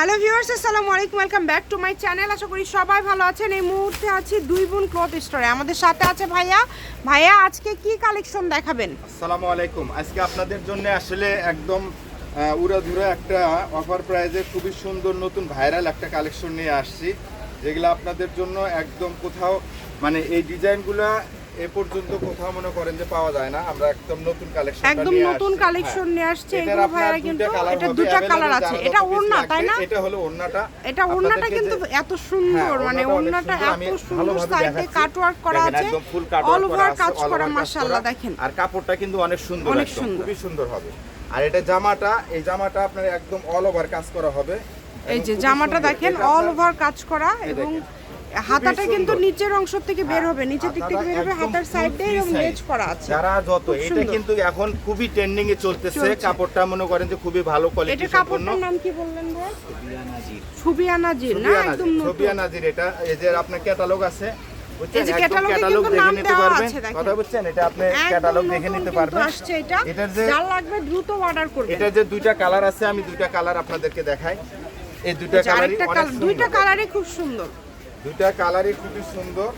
Hello viewers আসসালামু আলাইকুম welcome back to my channel আশা করি সবাই ভালো আছেন। এই মুহূর্তে আছি দুই বোন ক্লথ স্টোরে আমাদের সাথে আছে ভাইয়া। ভাইয়া, আজকে কি কালেকশন দেখাবেন? আসসালামু আলাইকুম। আজকে আপনাদের জন্য আসলে একদম উড়াধুরা একটা অফার প্রাইজে খুবই সুন্দর নতুন ভাইরাল একটা কালেকশন নিয়ে আসছি। যেগুলো আপনাদের জন্য একদম কোথাও মানে এই ডিজাইনগুলা এ পর্যন্ত কোথাও মনে করেন যে পাওয়া যায় না। আমরা একদম নতুন কালেকশন একদম নতুন কালেকশন নিয়ে আসছে এগুলো ভাইয়া কিন্তু এটা দুটা কালার আছে। এটা ওড়না তাই না? এটা হলো ওড়নাটা। এটা ওড়নাটা কিন্তু এত সুন্দর হ্যাঁ, মানে। আমি এত সুন্দর সাইডে দেখাচ্ছি। কাটওয়ার্ক করা আছে। অল ওভার কাজ করা মাশাআল্লাহ দেখেন। আর কাপড়টা কিন্তু অনেক সুন্দর অনেক সুন্দর। খুবই সুন্দর হবে। আর এটা জামাটা এই জামাটা আপনার একদম অল ওভার কাজ করা হবে। এই যে জামাটা দেখেন অল ওভার কাজ করা এবং হাতাটা কিন্তু নিচের অংশ থেকে বের হবে নিচের দিক থেকে বের হবে হাতার সাইডে size। লেজ করা আছে। যারা যত এটা কিন্তু এখন খুবই ট্রেন্ডিং এ চলতেছে কাপড়টা মনে করেন যে খুবই ভালো এটা কোয়ালিটি সম্পন্ন কাপড়টার নাম কি বললেন ভাই? সুবিয়া নাজির। না একদম ছবিয়া নাজির এটা এই যে আপনার ক্যাটালগ আছে বুঝছেন? এই যে একদম ক্যাটালগে ক্যাটালগ দেখে নিতে পারবেন। কথা বুঝছেন? এটা আপনি ক্যাটালগ দেখে নিতে পারবেন। আসছে এটা এটার যে লাগবে দ্রুত অর্ডার করবেন। এটার যে দুইটা কালার আছে আমি দুইটা কালার আপনাদেরকে দেখাই। এই দুইটা কালারই দুইটা। কালারই খুব সুন্দর। দুইটা কালারই খুবই সুন্দর।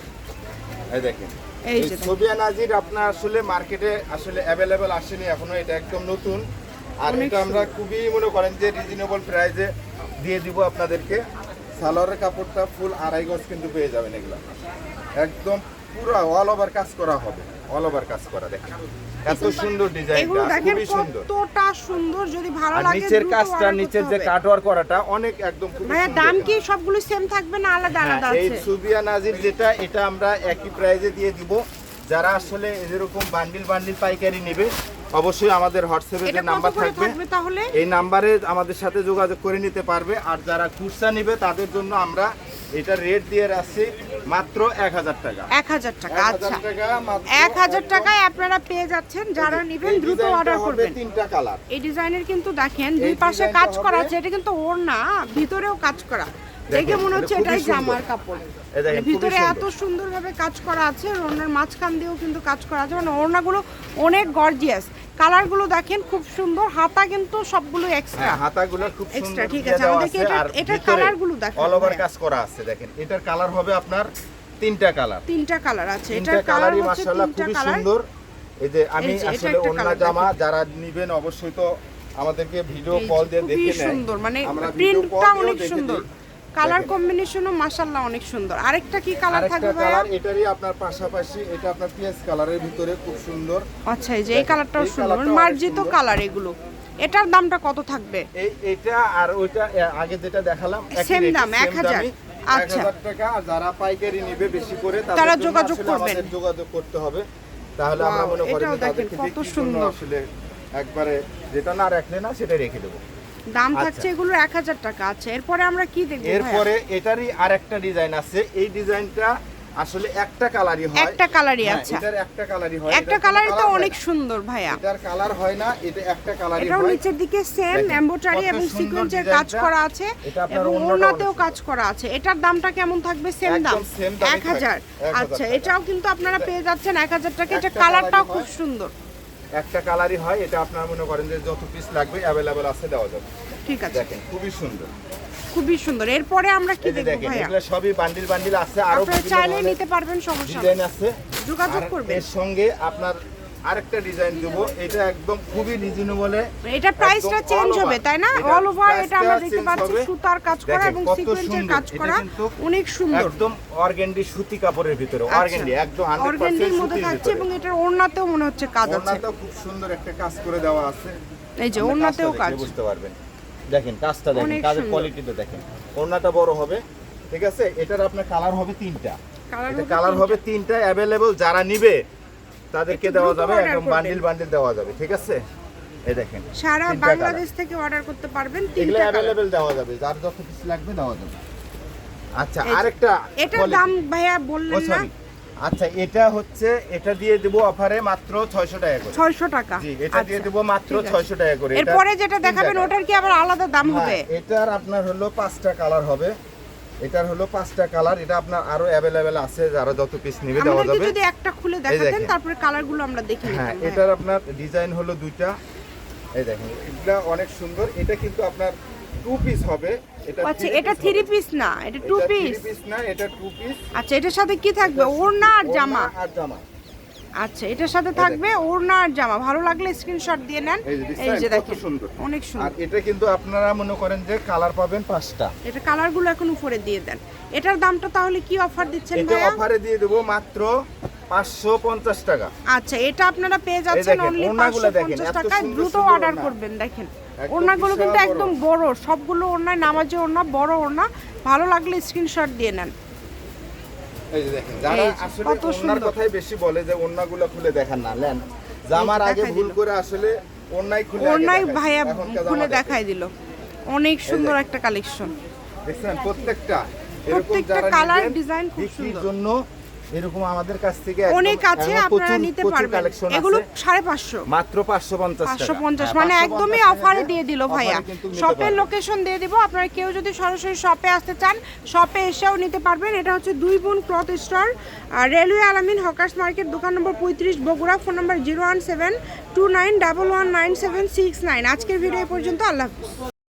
এই দেখেন। এই সোবিয়া নাজির আপনার আসলে মার্কেটে আসলে অ্যাভেলেবেল আসেনি এখনও এটা একদম নতুন। আর এটা আমরা খুবই মনে করেন যে রিজনেবল প্রাইসে দিয়ে দিব আপনাদেরকে। সালোয়ারের কাপড়টা ফুল আড়াই গজ কিন্তু পেয়ে যাবেন এগুলো। একদম পুরো অল ওভার কাজ করা হবে। অল ওভার কাজ করা দেখেন। এত সুন্দর ডিজাইনটা খুবই সুন্দর। কতটা সুন্দর যদি ভালো লাগে নিচের কাজটা নিচের যে। কাটওয়ার করাটা অনেক একদম খুবই ভাইয়া দাম কি সবগুলো সেম থাকবে না আলাদা আলাদা হ্যাঁ, এই সুবিয়া নাজির যেটা এটা আমরা একই প্রাইজে দিয়ে দিব। যারা আসলে এরকম বান্ডিল বান্ডিল পাইকারি নেবে অবশ্যই আমাদের হোয়াটসঅ্যাপে যে নাম্বার থাকবে এই নাম্বারে আমাদের সাথে যোগাযোগ করে নিতে পারবে। আর যারা খুচরা নেবে তাদের জন্য আমরা এটা রেট দিয়ে রাখছি মাত্র এক হাজার টাকা। এক হাজার টাকা আচ্ছা হাজার টাকা মাত্র এক হাজার একদম- টাকায় আপনারা পেয়ে যাচ্ছেন যারা নেবেন দ্রুত অর্ডার করবেন। তিনটা কালার এই ডিজাইনের কিন্তু দেখেন দুই পাশে কাজ করা আছে এটা কিন্তু ওর না ভিতরেও কাজ করা। দেখে মনে হচ্ছে এটাই। জামার কাপড়। ভিতরে। এত সুন্দরভাবে কাজ করা আছে আর ওড়নার মাঝখান দিয়েও কিন্তু কাজ করা আছে মানে ওড়নাগুলো অনেক গর্জিয়াস কালারগুলো দেখেন খুব সুন্দর। হাতা কিন্তু সবগুলো এক্সট্রা হ্যাঁ হাতাগুলো খুব সুন্দর ঠিক আছে, আমাদেরকে এটা- এটার কালারগুলো দেখান অল ওভার কাজ করা আছে দেখেন। এটার কালার হবে আপনার তিনটা কালার। তিনটা কালার আছে। এটার কালার কালারই হচ্ছে মাশাআল্লাহ তিনটা কালার। সুন্দর। এই যে আমি এটা আসলে অন্য জামা যারা নিবেন অবশ্যই তো আমাদেরকে ভিডিও কল দিয়ে দেখে নেয় সুন্দর মানে প্রিন্টটা অনেক সুন্দর। কালার। কম্বিনেশনও মাশাআল্লাহ অনেক সুন্দর। আরেকটা কি কালার থাকবে ভাইয়া? কালার এটারই আপনার পাশাপাশি এটা আপনার পিএস কালারের ভিতরে খুব সুন্দর। আচ্ছা এই যে এই কালারটাও সুন্দর। মার্জিত কালার এগুলো। এটার দামটা কত থাকবে? এই এটা আর ওইটা আগে যেটা দেখালাম rate, দাম, 1000 আচ্ছা। 1000 টাকা আর যারা পাইকারি নেবে বেশি করে তারা যোগাযোগ করবেন। যোগাযোগ করতে হবে। তাহলে আমরা মনে করি এটাও দেখেন কত সুন্দর। আসলে একবারে যেটা না রাখলে না সেটা রেখে দেবো। দাম আচ্ছা। থাকছে এগুলো এক হাজার টাকা। আছে এরপরে আমরা কি দেখব এরপরে এটারই আরেকটা ডিজাইন আছে। এই ডিজাইনটা আসলে একটা কালারই হয়। একটা কালারই হ্যাঁ, আচ্ছা। এটার একটা কালারই হয়। একটা কালারই তো অনেক সুন্দর ভাইয়া। এটার কালার হয় না এটা একটা কালারই এটাও হয়। নিচের দিকে সেম এমব্রয়ডারি এবং সিকোয়েন্সের কাজ করা আছে এবং ওড়নাতেও কাজ করা আছে। এটার দামটা কেমন থাকবে? সেম দাম। same দামই এক হাজার। 1000 আচ্ছা এটাও কিন্তু আপনারা পেয়ে যাচ্ছেন এক হাজার টাকা। এটা কালারটাও খুব সুন্দর। একটা কালারই হয় এটা আপনার মনে করেন যে যত পিস লাগবে অ্যাভেলেবেল আছে দেওয়া যাবে। ঠিক আছে। দেখেন খুবই সুন্দর। খুবই সুন্দর। এরপরে আমরা কি দেখব ভাইয়া? এগুলো সবই বান্ডিল বান্ডিল আছে আরও আপনি চাইলে নিতে পারবেন সমস্যা নেই। ডিজাইন আছে। যোগাযোগ করবেন। এর সঙ্গে আপনার আরেকটা ডিজাইন দেব। এটা একদম খুবই রিজনেবলে এটা প্রাইসটা চেঞ্জ হবে তাই না? অল ওভার এটা আমরা দেখতে পাচ্ছি সুতার কাজ করা এবং সিকোয়েন্সের কাজ করা। অনেক সুন্দর। একদম অর্গেন্ডি সুতি কাপড়ের ভিতরে আচ্ছা। একদম 100% অর্গেন্ডির মধ্যে থাকছে এবং এটার ওড়নাতেও মনে হচ্ছে কাজ আছে। ওড়নাটাও খুব সুন্দর একটা কাজ করে দেওয়া আছে। এই যে ওড়নাতেও কাজ। বুঝতে পারবেন। দেখেন কাজটা দেখেন কাজের। কোয়ালিটিটা দেখেন। ওড়নাটা বড় হবে ঠিক আছে? এটার আপনার কালার হবে তিনটা। এটা কালার হবে তিনটা অ্যাভেলেবল যারা নিবে তাদেরকে দেওয়া যাবে একদম বান্ডিল বান্ডিল দেওয়া যাবে ঠিক আছে? এই দেখেন সারা বাংলাদেশ থেকে অর্ডার করতে পারবেন তিনটা অ্যাভেলেবেল দেওয়া যাবে যার যত পিস লাগবে দেওয়া যাবে। আচ্ছা আরেকটা এটার দাম ভাইয়া বললেন না। আচ্ছা এটা হচ্ছে এটা দিয়ে দেবো অফারে মাত্র 600 টাকা করে। ছয়শো টাকা। জি এটা দিয়ে আচ্ছা, দেবো মাত্র ঠিক 600 টাকা করে। এটা এরপরে যেটা দেখাবেন ওটার কি আবার আলাদা দাম হবে? হ্যাঁ, এটার আপনার হলো পাঁচটা কালার হবে। এটার হলো পাঁচটা কালার এটা আপনার আরও অ্যাভেলেবেল আছে যারা যত পিস নেবে দেওয়া যাবে। যদি একটা খুলে দেখাতেন। তারপরে কালারগুলো আমরা দেখে হ্যাঁ নিতাম হ্যাঁ এটার আপনার ডিজাইন হলো দুইটা। এই দেখেন এটা অনেক সুন্দর। এটা কিন্তু আপনার টু পিস হবে। এটা আচ্ছা এটা থ্রি পিস না এটা টু পিস পিস না এটা টু পিস আচ্ছা এটার সাথে কি থাকবে? ওড়না আর জামা? আর জামা। আচ্ছা এটার সাথে থাকবে ওড়না আর জামা। ভালো লাগলে স্ক্রিনশট দিয়ে নেন। এই যে দেখেন সুন্দর। অনেক আর সুন্দর এটা কিন্তু আপনারা মনে করেন যে কালার পাবেন পাঁচটা। এটা কালারগুলো এখন উপরে দিয়ে দেন। এটার দামটা তাহলে কি অফার দিচ্ছেন এটা অফারে দিয়ে দেবো মাত্র পাঁচশো পঞ্চাশ টাকা। আচ্ছা এটা আপনারা পেয়ে যাচ্ছেন অনলি ওড়নাগুলো পাঁচশো দেখেন, পঞ্চাশ এত টাকায়। দ্রুত অর্ডার করবেন দেখেন। একদম ওড়নাগুলো কিন্তু একদম বড়। সবগুলো ওড়নায় নামাজে ওড়না বড় ওড়না। ভালো লাগলে স্ক্রিনশট দিয়ে নেন। এই যে দেখেন যারা আসলে ওনার সুন্দর। কথাই বেশি বলে যে ওন্নাগুলো খুলে দেখান না লেন জামার আগে ভুল করে আসলে ওন্নাই খুলে আগে ভাইয়া খুলে দেখাই দিল। অনেক সুন্দর একটা কালেকশন দেখছেন প্রত্যেকটা এরকম প্রত্যেকটা যারা colour নেবেন, খুব সুন্দর। জন্য এরকম আমাদের কাছ থেকে অনেক আছে আপনারা নিতে পারবেন। এগুলো আছে। সাড়ে পাঁচশো। মাত্র পাঁচশো পঞ্চাশ পাঁচশো টাকা। পঞ্চাশ হ্যাঁ, মানে একদমই অফারে দিয়ে দিল ভাইয়া। শপের লোকেশন দিয়ে দিব। আপনারা কেউ যদি সরাসরি শপে আসতে চান শপে এসেও নিতে পারবেন। এটা হচ্ছে দুই বোন cloth store railway Alamin hawkers market দোকান নম্বর পঁয়ত্রিশ Bogura phone number zero one seven two nine double one nine seven six nine আজকের ভিডিও পর্যন্ত আল্লাহ হাফিজ।